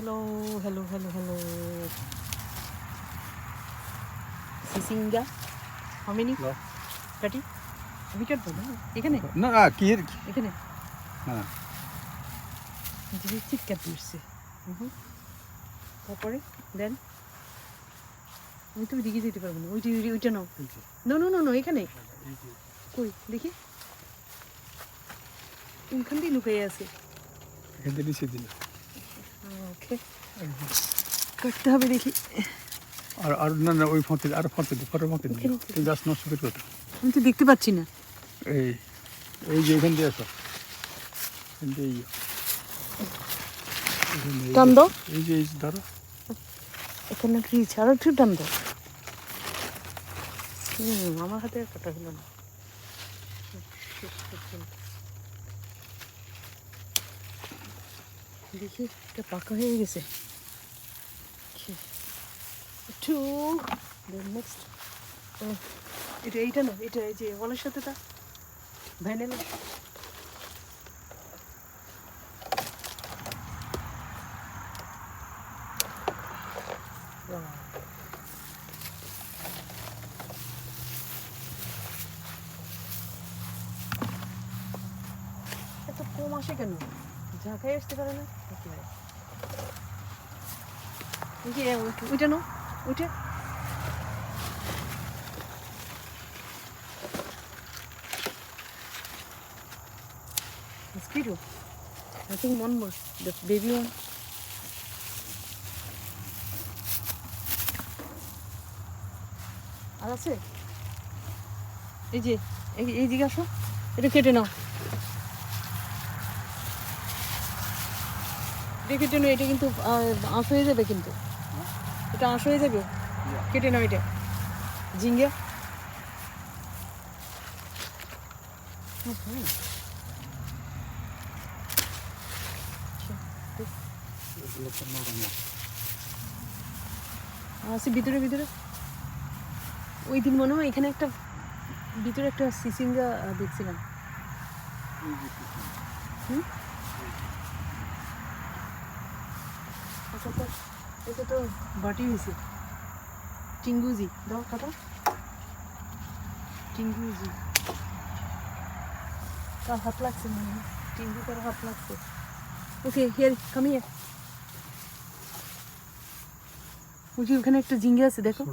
Hello hello hello hello সিসিঙ্গা how many No. কাটি আমি কাটবো এখানে? না কি এখানে? হ্যাঁ চিৎকার দিচ্ছে তারপরে দেন। আমি তো দিকে যেতে পারব না। ওইটা ওইটা- নাও। নো নো নো নো এখানে। কই? দেখি। কোনখান দিয়ে লুকিয়ে আছে? এখান থেকে নিচে দিল ওকে কাটতে হবে দেখি। আর আর না না ওই ফোঁতে আর ফোঁতে দিই ফটোর ফোঁতে ওখানে। তুই গাছ নষ্ট করে কথা আমি তো দেখতে পাচ্ছি না। এই এই যে এখান দিয়ে আসো। টান দাও। এই যে এই ধরো। এখানে ইচ্ছে আরও একটু টান দাও। আমার হাতে কাটা হলো না। দেখি, এটা পাকা হয়ে গেছে। একটু নেক্সট এটা এইটা না, এটা এই যে ওয়ালের সাথে তা, ভ্যানেলা। এত কম আসে কেন? ঝাঁকাই আসতে পারে না ওইটা নো ওইটা Mosquito. I think one more. The baby. আর আছে এই যে, এই দিকে আসো এটা কেটে নাও কেটে নাও এটা কিন্তু আঁশ হয়ে যাবে কিন্তু। এটা আঁশ হয়ে যাবে? কেটে নাও এটা। ঝিঙ্গে। আছে ভিতরে ভিতরে। ওই দিন মনে হয় এখানে একটা, ভিতরে একটা সিসিঙ্গা দেখছিলাম। হুম? তো এটা তো বাটি হয়েছে টিঙ্গুজি দাও কাটো। টিঙ্গুজি কার হাত লাগছে মনে হয় টিঙ্গু কার হাত লাগছে। ওকে হিয়ার কাম হিয়ার ওই যে ওখানে একটা জিঙ্গে আছে দেখো।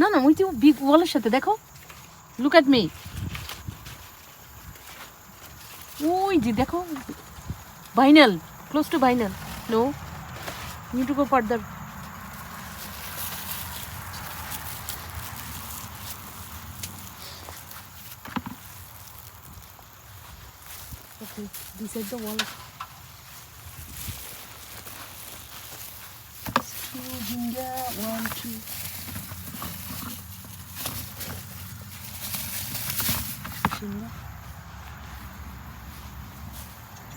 না না ওই যে বিগ ওয়ালের সাথে দেখো। লুক অ্যাট মি ওই যে দেখো। Vinyl close to vinyl no You go for the Okay, beside ginger, one, two. Ginger.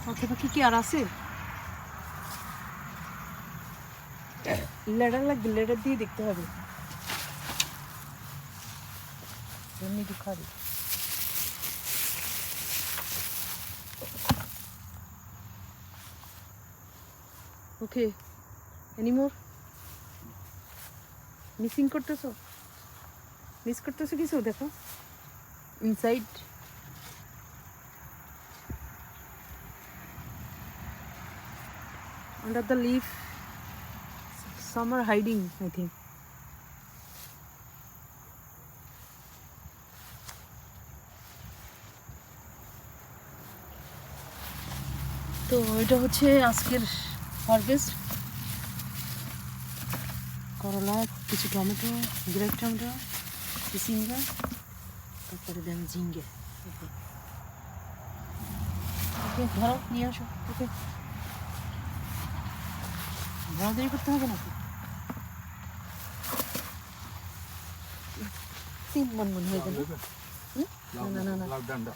Okay, but Kiki, are you ladder লাগবে লেডার দিয়ে দেখতে হবে এমনি দুখাবে ওকে এনিমোর মিসিং করতেছো মিস করতেছো কিছু দেখো inside under the leaf some are hiding, i think. তো এটা হচ্ছে আজকের হারভেস্ট করলা, কিছু টমেটো, গ্রেট টমেটো সিঙ্গা তারপরে দেন ঝিঙ্গে। ওকে, ধরো, নিয়ে আসো। ওকে। ধরাধরি করতে হবে নাকি? তিন মন মনে হয়ে গেল হুম? না না না না লাউ ডান্ডা